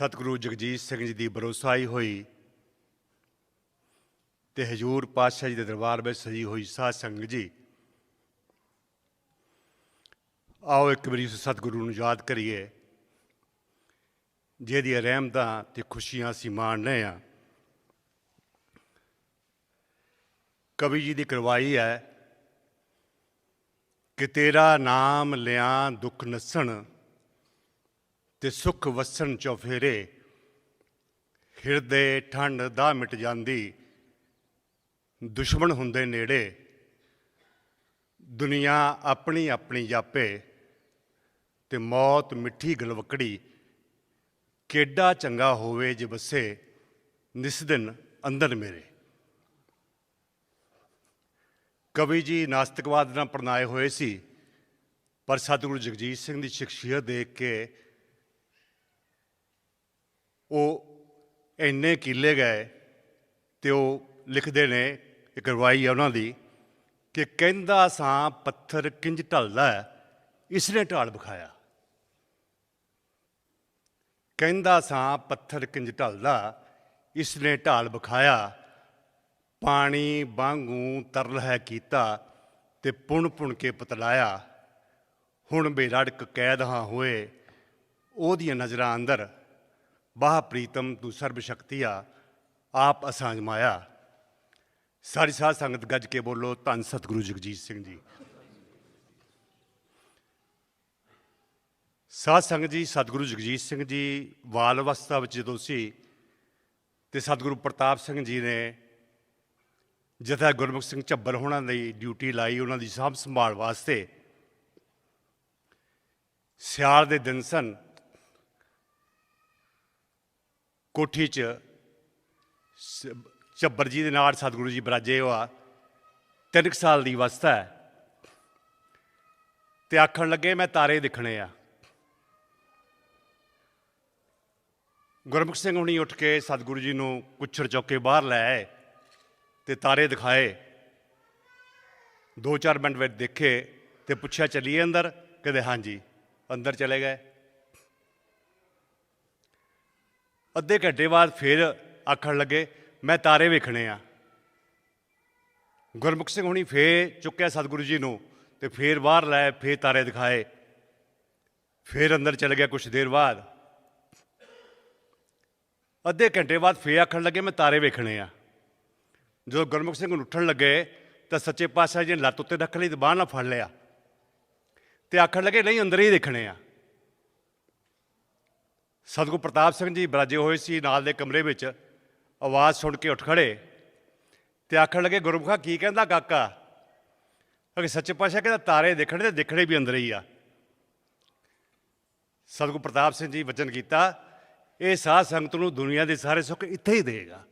ਸਤਿਗੁਰੂ ਜਗਜੀਤ ਸਿੰਘ ਜੀ ਦੀ ਬਰੋਸਾਈ ਹੋਈ ਤੇ ਹਜੂਰ ਪਾਤਸ਼ਾਹ ਜੀ ਦੇ ਦਰਬਾਰ ਵਿੱਚ ਸਜੀ ਹੋਈ ਸਾਧ ਸੰਗਤ ਜੀ। ਆਓ ਇੱਕ ਵਾਰੀ ਸਤਿਗੁਰੂ ਨੂੰ ਯਾਦ ਕਰੀਏ ਜਿਹਦੀਆਂ ਰਹਿਮਤਾਂ ਤੇ ਖੁਸ਼ੀਆਂ ਅਸੀਂ ਮਾਣ ਰਹੇ ਹਾਂ। ਕਵੀ ਜੀ ਦੀ ਕਰਵਾਈ ਹੈ ਕਿ ਤੇਰਾ ਨਾਮ ਲਿਆਂ ਦੁੱਖ ਨਸਣ ਤੇ ਸੁਖ ਵਸਣ ਚੌਫੇਰੇ ਹਿਰਦੇ ਠੰਡ ਦਾ ਮਿਟ ਜਾਂਦੀ। ਦੁਸ਼ਮਣ ਹੁੰਦੇ ਨੇੜੇ। ਦੁਨੀਆ ਆਪਣੀ ਆਪਣੀ ਜਾਪੇ। ਤੇ ਮੌਤ ਮਿੱਠੀ ਗਲਵਕੜੀ। ਕਿੱਡਾ ਚੰਗਾ ਹੋਵੇ ਜੇ ਬਸੇ ਨਿਸ ਦਿਨ ਅੰਦਰ ਮੇਰੇ। ਕਵੀ ਜੀ ਨਾਸਤਿਕਵਾਦ ਨਾਲ ਪਰਨਾਏ ਹੋਏ ਸੀ। ਪਰ ਸਤਿਗੁਰੂ ਜਗਜੀਤ ਸਿੰਘ ਦੀ ਸ਼ਖਸੀਅਤ ਦੇਖ ਕੇ ਉਹ ਇੰਨੇ ਕੀਲੇ ਗਏ ਤੇ ਉਹ ਲਿਖਦੇ ਨੇ ਇੱਕ ਰਵਾਈ ਹੈ ਉਹਨਾਂ ਦੀ ਕਿ ਕਹਿੰਦਾ ਸਾਂ ਪੱਥਰ ਕਿੰਜ ਢਲਦਾ ਹੈ, ਇਸ ਨੇ ਢਾਲ ਵਿਖਾਇਆ। ਕਹਿੰਦਾ ਸਾਂ ਪੱਥਰ ਕਿੰਜ ਢਲਦਾ ਇਸ ਨੇ ਢਾਲ ਵਿਖਾਇਆ। ਪਾਣੀ ਵਾਂਗੂ ਤਰਲ ਹੈ ਕੀਤਾ ਤੇ ਪੁਣ ਪੁਣ ਕੇ ਪਤਲਾਇਆ। ਹੁਣ ਬੇਰੜਕ ਕੈਦ ਹਾਂ ਹੋਏ ਉਹਦੀਆਂ ਨਜ਼ਰਾਂ ਅੰਦਰ ਬਾਹ ਪ੍ਰੀਤਮ, ਤੂੰ ਸਰਬ ਸ਼ਕਤੀਆ ਆਪ ਅਸਾਂ ਅਜਮਾਇਆ ਸਾਰੀ ਸਾਧ ਸੰਗਤ ਗੱਜ ਕੇ ਬੋਲੋ, ਧੰਨ ਸਤਿਗੁਰੂ ਜਗਜੀਤ ਸਿੰਘ ਜੀ। ਸਾਧ ਸੰਗਤ ਜੀ, ਸਤਿਗੁਰੂ ਜਗਜੀਤ ਸਿੰਘ ਜੀ ਬਾਲ ਅਵਸਥਾ ਵਿੱਚ ਜਦੋਂ ਸੀ, ਤੇ ਸਤਿਗੁਰੂ ਪ੍ਰਤਾਪ ਸਿੰਘ ਜੀ ਨੇ ਜਥਾ ਗੁਰਮੁਖ ਸਿੰਘ ਝੱਬਰ ਹੋਣਾ ਦੀ ਡਿਊਟੀ ਲਾਈ, ਉਹਨਾਂ ਦੀ ਸਾਂਭ ਸੰਭਾਲ ਵਾਸਤੇ। ਸਿਆਲ ਦੇ ਦਿਨ ਸਨ ਕੋਠੀ 'ਚ ਸ- ਝੱਬਰ ਜੀ ਦੇ ਨਾਲ ਸਤਿਗੁਰੂ ਜੀ ਬਰਾਜੇ ਹੋਆ। ਤਿੰਨ ਕੁ ਸਾਲ ਦੀ ਅਵਸਥਾ ਹੈ। ਤੇ ਆਖਣ ਲੱਗੇ, ਮੈਂ ਤਾਰੇ ਦਿਖਣੇ ਆ। ਗੁਰਮੁਖ ਸਿੰਘ ਹੁਣੀ ਉੱਠ ਕੇ ਸਤਿਗੁਰੂ ਜੀ ਨੂੰ ਕੁੱਛੜ ਚੌਕ ਬਾਹਰ ਲੈ ਆਏ ਤੇ ਤਾਰੇ ਦਿਖਾਏ। ਦੋ ਚਾਰ ਮਿੰਟ ਵਿੱਚ ਦੇਖੇ ਤੇ ਪੁੱਛਿਆ, ਚੱਲੀਏ ਅੰਦਰ? ਕਦੇ ਹਾਂਜੀ। ਅੰਦਰ ਚਲੇ ਗਏ। ਅੱਧੇ ਘੰਟੇ ਬਾਅਦ ਫਿਰ ਆਖਣ ਲੱਗੇ, ਮੈਂ ਤਾਰੇ ਵੇਖਣੇ ਆ। ਗੁਰਮੁਖ ਸਿੰਘ ਹੁਣੀ ਫੇਰ ਚੁੱਕਿਆ ਸਤਿਗੁਰੂ ਜੀ ਨੂੰ ਤੇ ਫੇਰ ਬਾਹਰ ਲੈ ਫੇਰ ਤਾਰੇ ਦਿਖਾਏ। ਫੇਰ ਅੰਦਰ ਚਲੇ ਗਿਆ ਕੁਝ ਦੇਰ ਬਾਅਦ। ਅੱਧੇ ਘੰਟੇ ਬਾਅਦ ਫੇਰ ਆਖਣ ਲੱਗੇ, ਮੈਂ ਤਾਰੇ ਵੇਖਣੇ ਆ। ਜਦੋਂ ਗੁਰਮੁਖ ਸਿੰਘ ਨੂੰ ਉੱਠਣ ਲੱਗੇ, ਤਾਂ ਸੱਚੇ ਪਾਤਸ਼ਾਹ ਜੀ ਨੇ ਲੱਤ ਉੱਤੇ ਰੱਖ ਲਈ ਤੇ ਬਾਹਰ ਨਾਲ ਫੜ ਲਿਆ। ਤੇ ਆਖਣ ਲੱਗੇ, ਨਹੀਂ, ਅੰਦਰ ਹੀ ਦੇਖਣੇ ਆ। ਸਤਿਗੁਰੂ ਪ੍ਰਤਾਪ ਸਿੰਘ ਜੀ ਬਰਾਜੇ ਹੋਏ ਸੀ ਨਾਲ ਦੇ ਕਮਰੇ ਵਿੱਚ, ਆਵਾਜ਼ ਸੁਣ ਕੇ ਉੱਠ ਖੜੇ ਤੇ ਆਖਣ ਲੱਗੇ, ਗੁਰਮੁਖਾ, ਕੀ ਕਹਿੰਦਾ ਕਾਕਾ? ਅਗੇ ਸੱਚੇ ਪਾਤਸ਼ਾਹ ਕਹਿੰਦਾ, ਤਾਰੇ ਦੇਖਣੇ ਤੇ ਦੇਖਣੇ ਵੀ ਅੰਦਰ ਹੀ ਆ। ਸਤਿਗੁਰੂ ਪ੍ਰਤਾਪ ਸਿੰਘ ਜੀ ਵਚਨ ਕੀਤਾ, ਇਹ ਸਾਧ ਸੰਗਤ ਨੂੰ ਦੁਨੀਆ ਦੇ ਸਾਰੇ ਸੁੱਖ ਇੱਥੇ ਹੀ ਦੇਗਾ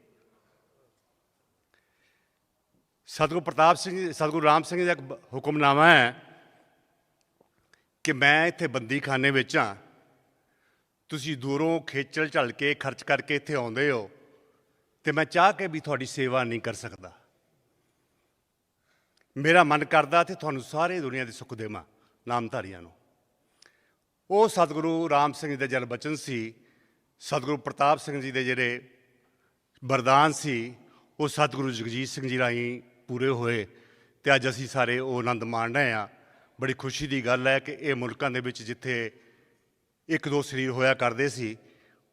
ਸਤਿਗੁਰੂ ਪ੍ਰਤਾਪ ਸਿੰਘ ਜੀ, ਸਤਿਗੁਰੂ ਰਾਮ ਸਿੰਘ ਜੀ ਦਾ ਇੱਕ ਹੁਕਮਨਾਮਾ ਹੈ ਕਿ ਮੈਂ ਇੱਥੇ ਬੰਦੀਖਾਨੇ ਵਿੱਚ ਹਾਂ। ਤੁਸੀਂ ਦੂਰੋਂ ਖੇਚਲ ਝੱਲ ਕੇ ਖਰਚ ਕਰਕੇ ਇੱਥੇ ਆਉਂਦੇ ਹੋ ਤੇ ਮੈਂ ਚਾਹ ਕੇ ਵੀ ਤੁਹਾਡੀ ਸੇਵਾ ਨਹੀਂ ਕਰ ਸਕਦਾ। ਮੇਰਾ ਮਨ ਕਰਦਾ ਤੇ ਤੁਹਾਨੂੰ ਸਾਰੇ ਦੁਨੀਆ ਦੇ ਸੁੱਖ ਦੇਵਾਂ ਨਾਮਧਾਰੀਆਂ ਨੂੰ। ਉਹ ਸਤਿਗੁਰੂ ਰਾਮ ਸਿੰਘ ਜੀ ਦਾ ਜਲ ਬਚਨ ਸੀ, ਸਤਿਗੁਰੂ ਪ੍ਰਤਾਪ ਸਿੰਘ ਜੀ ਦੇ ਜਿਹੜੇ ਵਰਦਾਨ ਸੀ, ਉਹ ਸਤਿਗੁਰੂ ਜਗਜੀਤ ਸਿੰਘ ਜੀ ਰਾਹੀਂ ਪੂਰੇ ਹੋਏ ਤੇ ਅੱਜ ਅਸੀਂ ਸਾਰੇ ਉਹ ਆਨੰਦ ਮਾਣ ਰਹੇ ਹਾਂ। ਬੜੀ ਖੁਸ਼ੀ ਦੀ ਗੱਲ ਹੈ ਕਿ ਇਹ ਮੁਲਕਾਂ ਦੇ ਵਿੱਚ ਜਿੱਥੇ ਇੱਕ ਦੋ ਸਰੀਰ ਹੋਇਆ ਕਰਦੇ ਸੀ,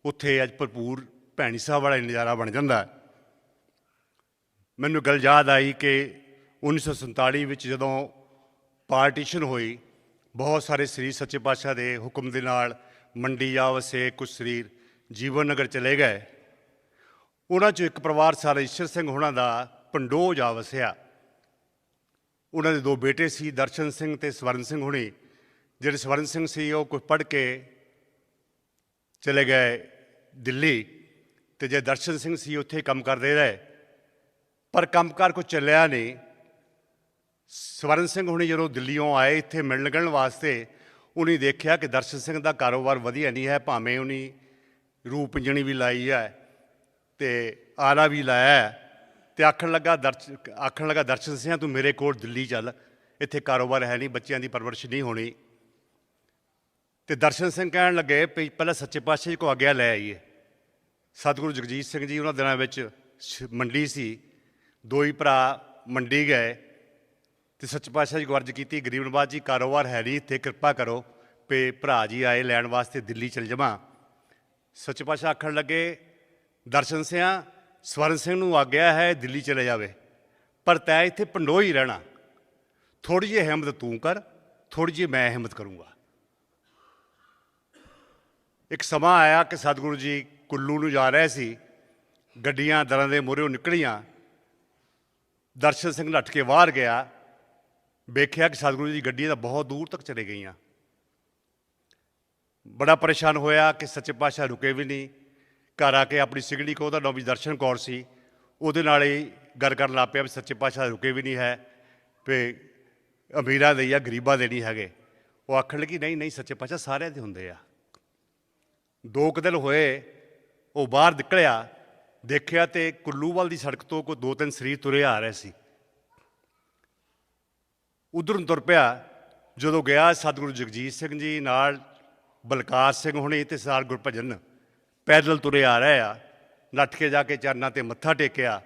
ਉੱਥੇ ਅੱਜ ਭਰਪੂਰ ਭੈਣੀ ਸਾਹਿਬ ਵਾਲਾ ਨਜ਼ਾਰਾ ਬਣ ਜਾਂਦਾ। ਮੈਨੂੰ ਗੱਲ ਯਾਦ ਆਈ ਕਿ 1947 ਵਿੱਚ ਜਦੋਂ ਪਾਰਟੀਸ਼ਨ ਹੋਈ, ਬਹੁਤ ਸਾਰੇ ਸਰੀਰ ਸੱਚੇ ਪਾਤਸ਼ਾਹ ਦੇ ਹੁਕਮ ਦੇ ਨਾਲ ਮੰਡੀ ਜਾ ਵਸੇ ਕੁਝ ਸਰੀਰ ਜੀਵਨ ਨਗਰ ਚਲੇ ਗਏ। ਉਹਨਾਂ ਚੋਂ ਇੱਕ ਪਰਿਵਾਰ ਸਾਰਾ ਈਸ਼ਰ ਸਿੰਘ ਹੋਣਾ ਦਾ ਪੰਡੋ ਜਾ ਵਸਿਆ ਉਹਨਾਂ ਦੇ ਦੋ ਬੇਟੇ ਸੀ, ਦਰਸ਼ਨ ਸਿੰਘ ਤੇ ਸਵਰਨ ਸਿੰਘ ਹੁਣੀ। ਜਿਹੜੇ ਸਵਰਨ ਸਿੰਘ ਸੀ, ਉਹ ਕੁਝ ਪੜ੍ਹ ਕੇ ਚਲੇ ਗਏ ਦਿੱਲੀ ਤੇ ਜੇ ਦਰਸ਼ਨ ਸਿੰਘ ਸੀ ਉੱਥੇ ਕੰਮ ਕਰਦੇ ਰਹੇ ਪਰ ਕੰਮਕਾਰ ਕੋ ਚੱਲਿਆ ਨਹੀਂ। ਸਵਰਨ ਸਿੰਘ ਹੁਣੀ ਜਦੋਂ ਦਿੱਲੀੋਂ ਆਏ ਇੱਥੇ ਮਿਲਣ ਲੱਗਣ ਵਾਸਤੇ ਉਹਨੇ ਦੇਖਿਆ ਕਿ ਦਰਸ਼ਨ ਸਿੰਘ ਦਾ ਕਾਰੋਬਾਰ ਵਧੀਆ ਨਹੀਂ ਹੈ ਭਾਵੇਂ ਉਹਨੇ ਰੂਪ ਜਣੀ ਵੀ ਲਾਈ ਹੈ ਤੇ ਆਰਾ ਵੀ ਲਾਇਆ ਹੈ, ਤੇ ਆਖਣ ਲੱਗਾ ਦਰਸ਼ਨ ਆਖਣ ਲੱਗਾ ਦਰਸ਼ਨ ਸਿੰਘ ਤੂੰ ਮੇਰੇ ਕੋਲ ਦਿੱਲੀ ਚੱਲ ਇੱਥੇ ਕਾਰੋਬਾਰ ਹੈ ਨਹੀਂ ਬੱਚਿਆਂ ਦੀ ਪਰਵਰਿਸ਼ ਨਹੀਂ ਹੋਣੀ। ਤੇ ਦਰਸ਼ਨ ਸਿੰਘ ਕਹਿਣ ਲੱਗੇ ਵੀ ਪਹਿਲਾਂ ਸੱਚੇ ਪਾਤਸ਼ਾਹ ਜੀ ਕੋ ਆਗਿਆ ਲੈ ਆਈਏ। ਸਤਿਗੁਰੂ ਜਗਜੀਤ ਸਿੰਘ ਜੀ ਉਹਨਾਂ ਦਿਨਾਂ ਵਿੱਚ ਸ਼- ਮੰਡੀ ਸੀ। ਦੋ ਹੀ ਭਰਾ ਮੰਡੀ ਗਏ ਤੇ ਸੱਚੇ ਪਾਤਸ਼ਾਹ ਜੀ ਕੋ ਕੀਤੀ, ਗਰੀਬ ਨਵਾਜ ਜੀ, ਕਾਰੋਬਾਰ ਹੈ ਨਹੀਂ, ਇੱਥੇ ਕਿਰਪਾ ਕਰੋ ਵੀ ਭਰਾ ਜੀ ਆਏ ਲੈਣ ਵਾਸਤੇ ਦਿੱਲੀ ਚਲ ਜਾਵਾਂ। ਸੱਚੇ ਪਾਤਸ਼ਾਹ ਆਖਣ ਲੱਗੇ, ਦਰਸ਼ਨ ਸਿਆਂ, ਸਵਰਨ ਸਿੰਘ ਨੂੰ ਆਗਿਆ ਹੈ ਦਿੱਲੀ ਚਲੇ ਜਾਵੇ, ਪਰ ਤੈ ਇੱਥੇ ਪੰਡੋ ਹੀ ਰਹਿਣਾ। ਥੋੜੀ ਜਿਹੀ ਹਿੰਮਤ ਤੂੰ ਕਰ ਥੋੜੀ ਜਿਹੀ ਮੈਂ ਹਿੰਮਤ ਕਰੂੰਗਾ। ਇੱਕ ਸਮਾਂ ਆਇਆ ਕਿ ਸਤਿਗੁਰੂ ਜੀ ਕੁੱਲੂ ਨੂੰ ਜਾ ਰਹੇ ਸੀ, ਗੱਡੀਆਂ ਦਰਾਂ ਦੇ ਮੂਹਰੇੋਂ ਨਿਕਲੀਆਂ। ਦਰਸ਼ਨ ਸਿੰਘ ਨੱਠ ਕੇ ਬਾਹਰ ਗਿਆ। ਵੇਖਿਆ ਕਿ ਸਤਿਗੁਰੂ ਜੀ ਦੀ ਗੱਡੀ ਤਾਂ ਬਹੁਤ ਦੂਰ ਤੱਕ ਚਲੇ ਗਈਆਂ। ਬੜਾ ਪਰੇਸ਼ਾਨ ਹੋਇਆ ਕਿ ਸੱਚੇ ਪਾਤਸ਼ਾਹ ਰੁਕੇ ਵੀ ਨਹੀਂ। ਘਰ ਆ ਕੇ ਆਪਣੀ ਸਿਗੜੀ ਕੋ ਉਹਦਾ ਨਾਮ ਵੀ ਦਰਸ਼ਨ ਕੌਰ ਸੀ। ਉਹਦੇ ਨਾਲ ਹੀ ਗੱਲ ਕਰਨ ਲੱਗ ਪਿਆ ਵੀ ਸੱਚੇ ਪਾਤਸ਼ਾਹ ਰੁਕੇ ਵੀ ਨਹੀਂ ਹੈ ਵੀ ਅਮੀਰਾਂ ਦੇ ਜਾਂ ਗਰੀਬਾਂ ਦੇ ਨਹੀਂ ਹੈਗੇ। ਉਹ ਆਖਣ ਲੱਗੀ, ਨਹੀਂ ਨਹੀਂ, ਸੱਚੇ ਪਾਤਸ਼ਾਹ ਸਾਰਿਆਂ ਦੇ ਹੁੰਦੇ ਆ। ਦੋ ਕੁ ਦਿਨ ਹੋਏ, ਉਹ ਬਾਹਰ ਨਿਕਲਿਆ, ਦੇਖਿਆ ਤੇ ਕੁੱਲੂਵਾਲ ਦੀ ਸੜਕ ਤੋਂ ਕੋਈ ਦੋ ਤਿੰਨ ਸਰੀਰ ਤੁਰੇ ਆ ਰਹੇ ਸੀ। ਉਧਰ ਨੂੰ ਤੁਰ ਪਿਆ, ਜਦੋਂ ਗਿਆ ਸਤਿਗੁਰੂ ਜਗਜੀਤ ਸਿੰਘ ਜੀ, ਨਾਲ ਬਲਕਾਰ ਸਿੰਘ ਹੁਣੀ ਤੇ ਸਰਦਾਰ ਗੁਰਭਜਨ ਪੈਦਲ ਤੁਰੇ ਆ ਰਹੇ ਆ। ਨੱਠ ਕੇ ਜਾ ਕੇ ਚਰਨਾਂ ਤੇ ਮੱਥਾ ਟੇਕਿਆ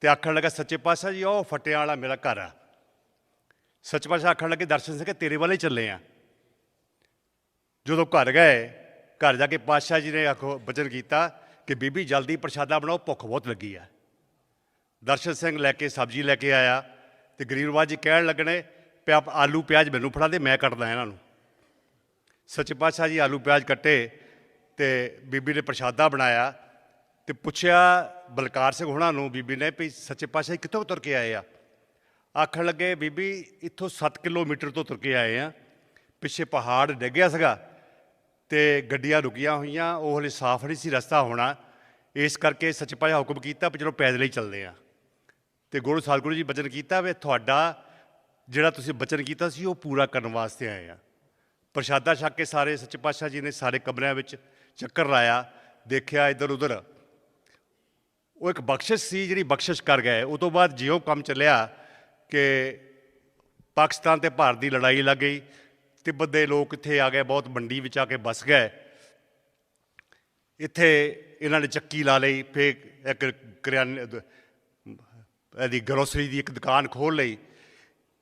ਤੇ ਆਖਣ ਲੱਗਾ, ਸੱਚੇ ਪਾਤਸ਼ਾਹ ਜੀ ਉਹ ਫਟਿਆਂ ਵਾਲਾ ਮੇਰਾ ਘਰ ਆ। ਸੱਚੇ ਪਾਤਸ਼ਾਹ ਆਖਣ ਲੱਗੇ, ਦਰਸ਼ਨ ਸਿੰਘ, ਤੇਰੇ ਵਾਲੇ ਚੱਲੇ ਆ। ਜਦੋਂ ਘਰ ਗਏ ਘਰ ਜਾ ਕੇ ਪਾਤਸ਼ਾਹ ਜੀ ਨੇ ਆਖੋ, ਬਚਨ ਕੀਤਾ ਕਿ ਬੀਬੀ ਜਲਦੀ ਪ੍ਰਸ਼ਾਦਾ ਬਣਾਓ, ਭੁੱਖ ਬਹੁਤ ਲੱਗੀ ਆ। ਦਰਸ਼ਨ ਸਿੰਘ ਲੈ ਕੇ, ਸਬਜ਼ੀ ਲੈ ਕੇ ਆਇਆ ਤੇ ਗਰੀਬ ਨਵਾਜ ਜੀ ਕਹਿਣ ਲੱਗਣੇ, ਪਿਆ ਆਲੂ ਪਿਆਜ਼ ਮੈਨੂੰ ਫੜਾ ਦੇ, ਮੈਂ ਕੱਟਦਾ ਇਹਨਾਂ ਨੂੰ। ਸੱਚੇ ਪਾਤਸ਼ਾਹ ਜੀ ਆਲੂ ਪਿਆਜ਼ ਕੱਟੇ ਤੇ ਬੀਬੀ ਨੇ ਪ੍ਰਸ਼ਾਦਾ ਬਣਾਇਆ ਤੇ ਪੁੱਛਿਆ ਬਲਕਾਰ ਸਿੰਘ ਹੁਣਾਂ ਨੂੰ, ਬੀਬੀ ਨੇ ਵੀ ਸੱਚੇ ਪਾਤਸ਼ਾਹ ਜੀ ਕਿੱਥੋਂ ਤੁਰ ਕੇ ਆਏ ਆ? ਆਖਣ ਲੱਗੇ, ਬੀਬੀ ਇੱਥੋਂ 7 ਕਿਲੋਮੀਟਰ ਤੋਂ ਤੁਰ ਕੇ ਆਏ ਆ। ਪਿੱਛੇ ਪਹਾੜ ਡਿੱਗਿਆ ਸੀਗਾ। ਤੇ ਗੱਡੀਆਂ ਰੁਕੀਆਂ ਹੋਈਆਂ, ਉਹ ਹਲੇ ਸਾਫ਼ ਨਹੀਂ ਸੀ ਰਸਤਾ ਹੋਣਾ। ਇਸ ਕਰਕੇ ਸੱਚੇ ਪਾਤਸ਼ਾਹ ਹੁਕਮ ਕੀਤਾ ਵੀ ਚਲੋ ਪੈਦਲ ਹੀ ਚੱਲਦੇ ਆ ਤੇ ਗੁਰੂ ਸਤਿਗੁਰੂ ਜੀ ਬਚਨ ਕੀਤਾ ਵੀ ਤੁਹਾਡਾ ਜਿਹੜਾ ਤੁਸੀਂ ਬਚਨ ਕੀਤਾ ਸੀ, ਉਹ ਪੂਰਾ ਕਰਨ ਵਾਸਤੇ ਆਏ ਆ ਪ੍ਰਸ਼ਾਦਾ ਛਕ ਕੇ ਸਾਰੇ ਸੱਚੇ ਪਾਤਸ਼ਾਹ ਜੀ ਨੇ ਸਾਰੇ ਕਮਰਿਆਂ ਵਿੱਚ ਚੱਕਰ ਲਾਇਆ, ਦੇਖਿਆ ਇੱਧਰ ਉੱਧਰ। ਉਹ ਇੱਕ ਬਖਸ਼ਿਸ਼ ਸੀ, ਜਿਹੜੀ ਬਖਸ਼ਿਸ਼ ਕਰ ਗਏ। ਉਹ ਤੋਂ ਬਾਅਦ ਜਿਉਂ ਕੰਮ ਚੱਲਿਆ ਕਿ ਪਾਕਿਸਤਾਨ ਤੇ ਭਾਰਤ ਦੀ ਲੜਾਈ ਲੱਗ ਗਈ ਤਿੱਬਤ ਦੇ ਲੋਕ ਇੱਥੇ ਆ ਗਏ, ਬਹੁਤ ਮੰਡੀ ਵਿੱਚ ਆ ਕੇ ਬਸ ਗਏ। ਇੱਥੇ ਇਹਨਾਂ ਨੇ ਚੱਕੀ ਲਾ ਲਈ, ਫੇਰ ਇੱਕ ਕਰਿਆਨੇ ਦ- ਇਹਦੀ ਗਰੋਸਰੀ ਦੀ ਇੱਕ ਦੁਕਾਨ ਖੋਲ ਲਈ।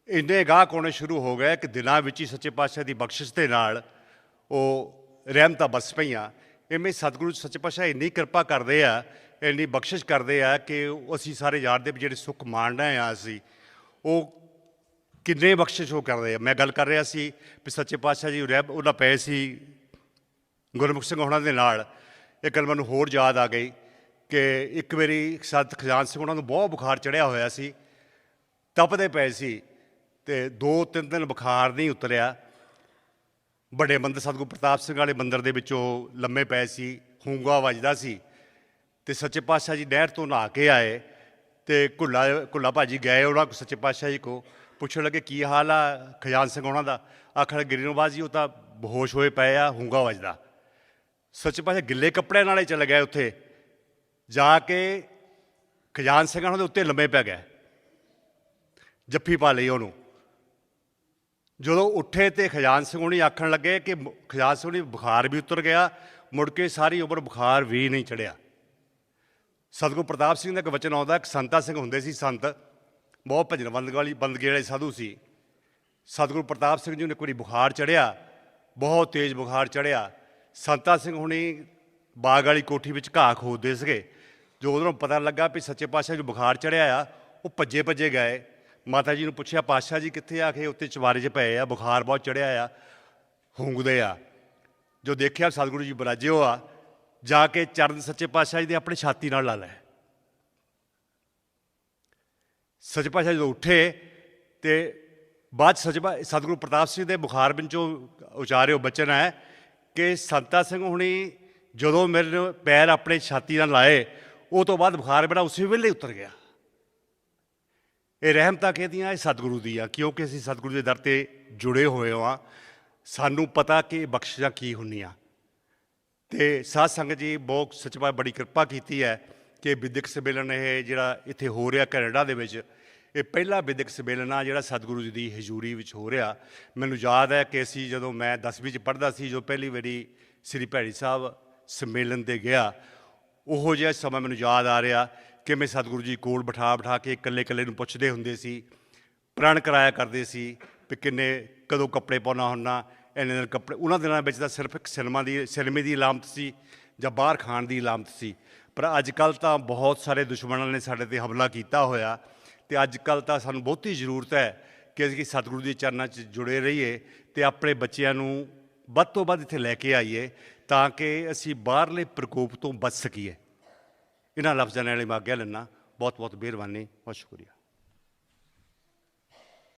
ਇੰਨੇ ਗਾਹਕ ਆਉਣੇ ਸ਼ੁਰੂ ਹੋ ਗਏ ਕਿ ਦਿਨਾਂ ਵਿੱਚ ਹੀ ਸੱਚੇ ਪਾਤਸ਼ਾਹ ਦੀ ਬਖਸ਼ਿਸ਼ ਦੇ ਨਾਲ ਉਹ ਰਹਿਮਤਾਂ ਬਸ ਪਈਆਂ। ਇਵੇਂ ਸਤਿਗੁਰੂ ਸੱਚੇ ਪਾਤਸ਼ਾਹ ਇੰਨੀ ਕਿਰਪਾ ਕਰਦੇ ਆ, ਇੰਨੀ ਬਖਸ਼ਿਸ਼ ਕਰਦੇ ਆ ਕਿ ਉਹ ਅਸੀਂ ਸਾਰੇ ਜਾਣਦੇ ਵੀ ਜਿਹੜੇ ਸੁੱਖ ਮਾਣਨਾ ਆ ਅਸੀਂ, ਉਹ ਕਿੰਨੇ ਬਖਸ਼ਿਸ਼ ਉਹ ਕਰਦੇ ਆ। ਮੈਂ ਗੱਲ ਕਰ ਰਿਹਾ ਸੀ ਵੀ ਸੱਚੇ ਪਾਤਸ਼ਾਹ ਜੀ ਰਹਿਬ ਉਹਨਾਂ ਪਏ ਸੀ ਗੁਰਮੁਖ ਸਿੰਘ ਉਹਨਾਂ ਦੇ ਨਾਲ। ਇੱਕ ਗੱਲ ਮੈਨੂੰ ਹੋਰ ਯਾਦ ਆ ਗਈ ਕਿ ਇੱਕ ਵਾਰੀ ਸਤ ਖਜ਼ਾਨ ਸਿੰਘ ਉਹਨਾਂ ਨੂੰ ਬਹੁਤ ਬੁਖਾਰ ਚੜਿਆ ਹੋਇਆ ਸੀ, ਤਪਦੇ ਪਏ ਸੀ ਤੇ ਦੋ ਤਿੰਨ ਦਿਨ ਬੁਖਾਰ ਨਹੀਂ ਉਤਰਿਆ। ਵੱਡੇ ਮੰਦਰ ਸਤਿਗੁਰੂ ਪ੍ਰਤਾਪ ਸਿੰਘ ਵਾਲੇ ਮੰਦਰ ਦੇ ਵਿੱਚੋਂ ਲੰਮੇ ਪਏ ਸੀ, ਹੂੰਗਾ ਵੱਜਦਾ ਸੀ ਤੇ ਸੱਚੇ ਪਾਤਸ਼ਾਹ ਜੀ ਨਹਿਰ ਤੋਂ ਨਹਾ ਕੇ ਆਏ ਤੇ ਘੁੱਲਾ ਕੁੱਲਾ ਭਾਜੀ ਗਏ ਉਹਨਾਂ ਕੋ ਸੱਚੇ ਪਾਤਸ਼ਾਹ ਜੀ ਕੋ ਪੁੱਛਣ ਲੱਗੇ, ਕੀ ਹਾਲ ਆ ਖਜ਼ਾਨ ਸਿੰਘ ਉਹਨਾਂ ਦਾ? ਆਖਣ ਗਿਰੀਨਵਾਜ ਜੀ, ਉਹ ਤਾਂ ਬੇਹੋਸ਼ ਹੋਏ ਪਏ ਆ, ਹੂੰਗਾ ਵੱਜਦਾ। ਸੱਚ ਪਾਤਸ਼ਾਹ ਗਿੱਲੇ ਕੱਪੜਿਆਂ ਨਾਲੇ ਚਲੇ ਗਏ ਉੱਥੇ। ਜਾ ਕੇ ਖਜ਼ਾਨ ਸਿੰਘ ਉਹਨਾਂ ਦੇ ਉੱਤੇ ਲੰਮੇ ਪੈ ਗਏ ਜੱਫੀ ਪਾ ਲਈ ਉਹਨੂੰ। ਜਦੋਂ ਉੱਠੇ ਤੇ ਖਜ਼ਾਨ ਸਿੰਘ ਉਹਨੇ ਆਖਣ ਲੱਗੇ ਕਿ ਖਜ਼ਾਨ ਸਿੰਘ ਹੁਣੀ ਬੁਖਾਰ ਵੀ ਉਤਰ ਗਿਆ, ਮੁੜ ਕੇ ਸਾਰੀ ਉਮਰ ਬੁਖਾਰ ਵੀ ਨਹੀਂ ਚੜਿਆ। ਸਤਿਗੁਰੂ ਪ੍ਰਤਾਪ ਸਿੰਘ ਦਾ ਇੱਕ ਵਚਨ ਆਉਂਦਾ, ਇੱਕ ਸੰਤਾ ਸਿੰਘ ਹੁੰਦੇ ਸੀ ਸੰਤ। ਬਹੁਤ ਭਜਨ ਬੰਦਗੀ ਵਾਲੀ ਬੰਦਗੀ ਵਾਲੇ ਸਾਧੂ ਸੀ। ਸਤਿਗੁਰੂ ਪ੍ਰਤਾਪ ਸਿੰਘ ਜੀ ਨੂੰ ਕੋਈ ਬੁਖਾਰ ਚੜਿਆ ਬਹੁਤ ਤੇਜ਼ ਬੁਖਾਰ ਚੜਿਆ ਸੰਤਾ ਸਿੰਘ ਹੁਣੀ ਬਾਗ ਵਾਲੀ ਕੋਠੀ ਵਿੱਚ ਘਾਹ ਖੋਦਦੇ ਸੀਗੇ। ਜੋ ਉਹਨਾਂ ਨੂੰ ਪਤਾ ਲੱਗਾ ਵੀ ਸੱਚੇ ਪਾਤਸ਼ਾਹ ਨੂੰ ਬੁਖਾਰ ਚੜਿਆ ਆ, ਉਹ ਭੱਜੇ ਭੱਜੇ ਗਏ। ਮਾਤਾ ਜੀ ਨੂੰ ਪੁੱਛਿਆ, ਪਾਤਸ਼ਾਹ ਜੀ ਕਿੱਥੇ ਆ? ਕੇ ਉੱਤੇ ਚਵਾਰੇ 'ਚ ਪਏ ਆ, ਬੁਖਾਰ ਬਹੁਤ ਚੜਿਆ ਆ, ਹੁੰਗਦੇ ਆ। ਜੋ ਦੇਖਿਆ ਸਤਿਗੁਰੂ ਜੀ ਬਰਾਜਿਓ ਆ, ਜਾ ਕੇ ਚਰਨ ਸੱਚੇ ਪਾਤਸ਼ਾਹ ਜੀ ਦੇ ਆਪਣੇ ਛਾਤੀ ਨਾਲ ਲਾ ਲੈ ਸੱਚੇ ਪਾਤਸ਼ਾਹ ਜਦੋਂ ਉੱਠੇ ਤੇ ਬਾਅਦ 'ਚ ਸੱਚੇ ਸਤਿਗੁਰੂ ਪ੍ਰਤਾਪ ਸਿੰਘ ਦੇ ਬੁਖਾਰ ਵਿੱਚੋਂ ਉਚਾਰਿਓ ਬਚਨ ਹੈ ਕਿ ਸੰਤਾ ਸਿੰਘ ਹੁਣੀ ਜਦੋਂ ਮੇਰੇ ਪੈਰ ਆਪਣੇ ਛਾਤੀ ਨਾਲ ਲਾਏ, ਉਹ ਤੋਂ ਬਾਅਦ ਬੁਖਾਰ ਮੇਰਾ ਉਸੇ ਵੇਲੇ ਉਤਰ ਗਿਆ। ਇਹ ਰਹਿਮਤਾਂ ਕਿਹਦੀਆਂ? ਇਹ ਸਤਿਗੁਰੂ ਦੀ ਆ, ਕਿਉਂਕਿ ਅਸੀਂ ਸਤਿਗੁਰੂ ਦੇ ਦਰ ਤੇ ਜੁੜੇ ਹੋਏ ਹਾਂ। ਸਾਨੂੰ ਪਤਾ ਕਿ ਬਖਸ਼ਿਸ਼ਾਂ ਕੀ ਹੁੰਦੀਆਂ। ਤੇ ਸਾਧ ਸੰਗਤ ਜੀ, ਬਹੁਤ ਸੱਚਾ ਬੜੀ ਕਿਰਪਾ ਕੀਤੀ ਹੈ ਕਿ ਵਿਦਿਅਕ ਸੰਮੇਲਨ ਇਹ ਜਿਹੜਾ ਇੱਥੇ ਹੋ ਰਿਹਾ ਕੈਨੇਡਾ ਦੇ ਵਿੱਚ ਇਹ ਪਹਿਲਾ ਵਿਦਿਅਕ ਸੰਮੇਲਨ ਆ ਜਿਹੜਾ ਸਤਿਗੁਰੂ ਜੀ ਦੀ ਹਜ਼ੂਰੀ ਵਿੱਚ ਹੋ ਰਿਹਾ। ਮੈਨੂੰ ਯਾਦ ਹੈ ਕਿ ਅਸੀਂ ਜਦੋਂ ਮੈਂ 10ਵੀਂ ਚ ਪੜ੍ਹਦਾ ਸੀ, ਜੋ ਪਹਿਲੀ ਵਾਰੀ ਸ੍ਰੀ ਭੈੜੀ ਸਾਹਿਬ ਸੰਮੇਲਨ ਤੇ ਗਿਆ, ਉਹੋ ਜਿਹਾ ਸਮਾਂ ਮੈਨੂੰ ਯਾਦ ਆ ਰਿਹਾ ਕਿ ਮੈਂ ਸਤਿਗੁਰੂ ਜੀ ਕੋਲ ਬਿਠਾ ਬਿਠਾ ਕੇ ਇਕੱਲੇ ਇਕੱਲੇ ਨੂੰ ਪੁੱਛਦੇ ਹੁੰਦੇ ਸੀ, ਪ੍ਰਣ ਕਰਾਇਆ ਕਰਦੇ ਸੀ ਵੀ ਕਿੰਨੇ ਕਦੋਂ ਕੱਪੜੇ ਪਾਉਣਾ ਹੁੰਨਾ ਇੰਨੇ ਦਿਨ ਕੱਪੜੇ, ਉਹਨਾਂ ਦਿਨਾਂ ਵਿੱਚ ਤਾਂ ਸਿਰਫ ਇੱਕ ਸਿਨੇਮਾ ਦੀ, ਸਿਨੇਮੇ ਦੀ ਇਲਾਮਤ ਸੀ ਜਾਂ ਬਾਹਰ ਖਾਣ ਦੀ ਇਲਾਮਤ ਸੀ। ਪਰ ਅੱਜ ਕੱਲ ਤਾਂ ਬਹੁਤ ਸਾਰੇ ਦੁਸ਼ਮਣਾਂ ਨੇ ਸਾਡੇ ਤੇ ਹਮਲਾ ਕੀਤਾ ਹੋਇਆ। ਤੇ ਅੱਜ ਕੱਲ ਤਾਂ ਸਾਨੂੰ ਬਹੁਤੀ ਜ਼ਰੂਰਤ ਹੈ ਕਿ ਅਸੀਂ ਸਤਿਗੁਰੂ ਦੇ ਚਰਨਾਂ 'ਚ ਜੁੜੇ ਰਹੀਏ ਤੇ ਆਪਣੇ ਬੱਚਿਆਂ ਨੂੰ ਵੱਧ ਤੋਂ ਵੱਧ ਇੱਥੇ ਲੈ ਕੇ ਆਈਏ ਤਾਂ ਕਿ ਅਸੀਂ ਬਾਹਰਲੇ ਪ੍ਰਕੋਪ ਤੋਂ ਬਚ ਸਕੀਏ। ਇਹਨਾਂ ਲਫ਼ਜ਼ਾਂ ਨਾਲ ਮੈਂ ਆਗਿਆ ਲੈਣਾ ਬਹੁਤ ਬਹੁਤ ਮਿਹਰਬਾਨੀ। ਬਹੁਤ ਸ਼ੁਕਰੀਆ।